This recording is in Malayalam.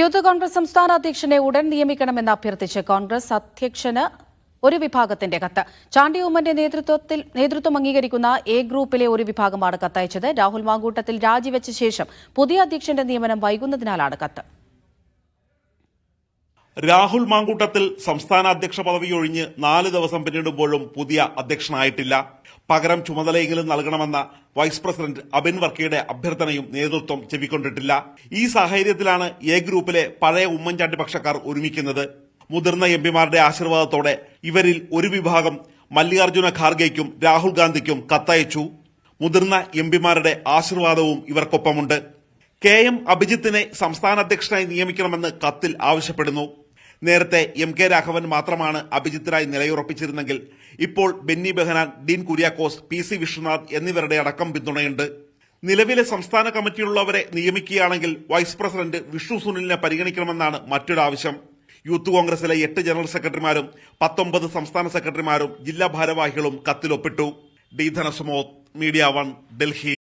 യൂത്ത് കോൺഗ്രസ് സംസ്ഥാന അധ്യക്ഷനെ ഉടൻ നിയമിക്കണമെന്ന് അഭ്യർത്ഥിച്ച് കോൺഗ്രസ് അധ്യക്ഷന് ഒരു വിഭാഗത്തിന്റെ കത്ത്. ചാണ്ടി ഉമ്മന്റെ നേതൃത്വത്തിൽ നേതൃത്വം അംഗീകരിക്കുന്ന എ ഗ്രൂപ്പിലെ ഒരു വിഭാഗമാണ് കത്തയച്ചത്. രാഹുൽ മാങ്കൂട്ടത്തിൽ രാജിവെച്ച ശേഷം പുതിയ അധ്യക്ഷന്റെ നിയമനം വൈകുന്നതിനാലാണ് കത്ത്. രാഹുൽ മാങ്കൂട്ടത്തിൽ സംസ്ഥാന അധ്യക്ഷ പദവി ഒഴിഞ്ഞ് നാല് ദിവസം പിന്നിടുമ്പോഴും പുതിയ അധ്യക്ഷനായിട്ടില്ല. പകരം ചുമതലയെങ്കിലും നൽകണമെന്ന വൈസ് പ്രസിഡന്റ് അബിൻ വർക്കിയുടെ അഭ്യർത്ഥനയും നേതൃത്വം ചെവിക്കൊണ്ടിട്ടില്ല. ഈ സാഹചര്യത്തിലാണ് എ ഗ്രൂപ്പിലെ പഴയ ഉമ്മൻചാണ്ടി പക്ഷക്കാർ ഒരുമിക്കുന്നത്. മുതിർന്ന എം പിമാരുടെ ആശീർവാദത്തോടെ ഇവരിൽ ഒരു വിഭാഗം മല്ലികാർജുന ഖാർഗെയ്ക്കും രാഹുൽ ഗാന്ധിക്കും കത്തയച്ചു. മുതിർന്ന എം പിമാരുടെ ആശീർവാദവും ഇവർക്കൊപ്പമുണ്ട്. കെ എം അഭിജിത്തിനെ സംസ്ഥാന അധ്യക്ഷനായി നിയമിക്കണമെന്ന് കത്തിൽ ആവശ്യപ്പെടുന്നു. നേരത്തെ എം കെ രാഘവൻ മാത്രമാണ് അഭിജിത്തിനായി നിലയുറപ്പിച്ചിരുന്നെങ്കിൽ ഇപ്പോൾ ബെന്നി ബെഹനാൻ ഡീൻ കുര്യാക്കോസ് പി സി വിശ്വനാഥ് എന്നിവരുടെ അടക്കം പിന്തുണയുണ്ട്. നിലവിലെ സംസ്ഥാന കമ്മിറ്റിയിലുള്ളവരെ നിയമിക്കുകയാണെങ്കിൽ വൈസ് പ്രസിഡന്റ് വിഷ്ണു സുനിലിനെ പരിഗണിക്കണമെന്നാണ് മറ്റൊരു ആവശ്യം. യൂത്ത് കോൺഗ്രസിലെ എട്ട് ജനറൽ സെക്രട്ടറിമാരും പത്തൊമ്പത് സംസ്ഥാന സെക്രട്ടറിമാരും ജില്ലാ ഭാരവാഹികളും കത്തിലൊപ്പിട്ടു. D Dhanasumod media one Delhi.